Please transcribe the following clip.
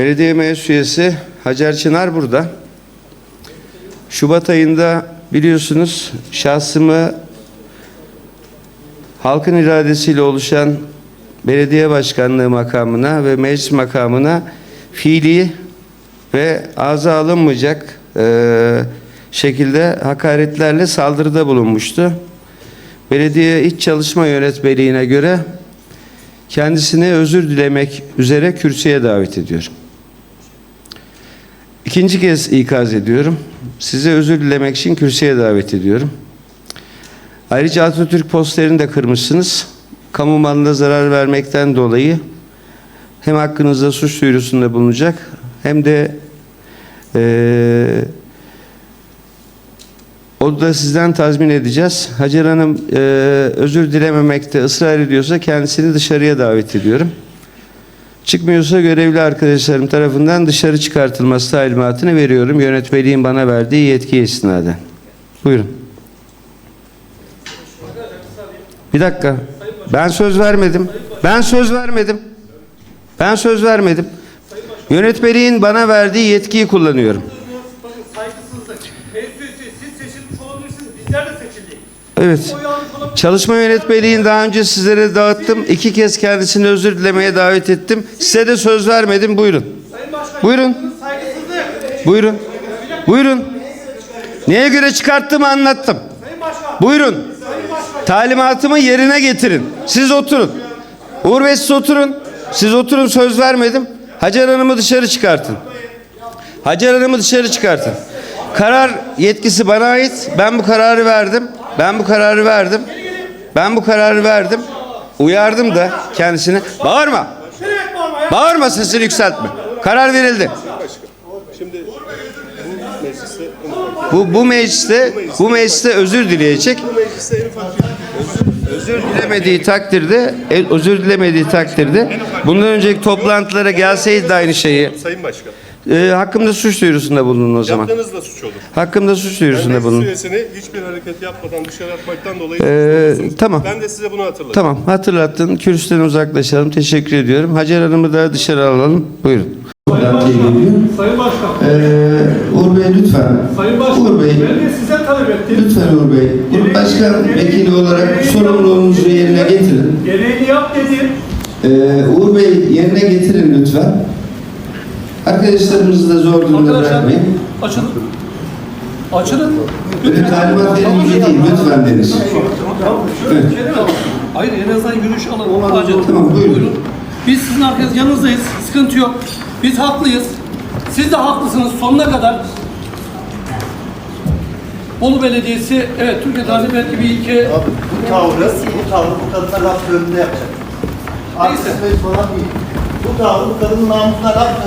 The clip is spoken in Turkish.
Belediye Meclis Üyesi Hacer Çınar burada. Şubat ayında biliyorsunuz şahsımı halkın iradesiyle oluşan belediye başkanlığı makamına ve meclis makamına fiili ve ağza alınmayacak eee, şekilde hakaretlerle saldırıda bulunmuştu. Belediye İç Çalışma Yönetmeliğine göre kendisine özür dilemek üzere kürsüye davet ediyorum. İkinci kez ikaz ediyorum. Size özür dilemek için kürsüye davet ediyorum. Ayrıca Atatürk posterini de kırmışsınız. Kamu malına zarar vermekten dolayı hem hakkınızda suç duyurusunda bulunacak hem de eee o da sizden tazmin edeceğiz. Hacer Hanım eee, özür dilememekte ısrar ediyorsa kendisini dışarıya davet ediyorum. Çıkmıyorsa görevli arkadaşlarım tarafından dışarı çıkartılması talimatını veriyorum. Yönetmeliğin bana verdiği yetkiye istinaden. Buyurun. Bir dakika. Ben söz vermedim. Ben söz vermedim. Ben söz vermedim. Yönetmeliğin bana verdiği yetkiyi kullanıyorum. Saygısızlık. Siz seçilmiş olabilirsiniz. Bizler de seçildik. Evet. Çalışma yönetmeliğini daha önce sizlere dağıttım. İki kez kendisini özür dilemeye davet ettim. Size de söz vermedim. Buyurun. Buyurun. Buyurun. Buyurun. Neye göre çıkarttığımı anlattım. Buyurun. Talimatımı yerine getirin. Siz oturun. Uğur Bey siz oturun. Siz oturun söz vermedim. Hacer Hanım'ı dışarı çıkartın. Hacer Hanım'ı dışarı çıkartın. Karar yetkisi bana ait. Ben bu kararı verdim. Ben bu kararı verdim. Ben bu kararı verdim. Uyardım da kendisine. Bağırma. Bağırma sesini yükseltme. Karar verildi. Şimdi bu mecliste Bu bu mecliste bu mecliste özür dileyecek. Özür dilemediği takdirde, e, özür dilemediği takdirde bundan önceki toplantılara gelseydi de aynı şeyi. Sayın Başkan. E, hakkımda suç duyurusunda bulunun o zaman. Yaptığınız da suç olur. Hakkımda suç Ben duyurusunda meclis bulunun. üyesini hiçbir hareket yapmadan dışarı atmaktan dolayı Ee, tamam. Ben de size bunu hatırlatayım. Tamam hatırlattın. Kürsüden uzaklaşalım. Teşekkür ediyorum. Hacer Hanım'ı da dışarı alalım. Buyurun. Sayın Başkan. Ee, Uğur Bey lütfen. Sayın Başkan. Uğur Bey. Ben de size talep ettim. Lütfen Uğur Bey. Grup Başkan Vekili olarak sorumluluğunuzu yerine getirin. Gereğini yap dedim. Ee, Uğur Bey yerine getirin lütfen. Arkadaşlarımızı da zor durumda Arkadaşlar bırakmayın. açılın. Açılın. Böyle talimat verilmeyecek değil. Lütfen Deniz. Evet. Hayır en azından yürüyüş alalım. Acil. Tamam, buyurun. Biz sizin arkanız yanınızdayız. Sıkıntı yok. Biz haklıyız. Siz de haklısınız sonuna kadar. Bolu Belediyesi, evet Türkiye'de belki bir ilke Abi bu tavrı, bu tavrı bu kadına laf önünde yapacak. Artist falan değil. Bu tavrı bu kadının namusuna laf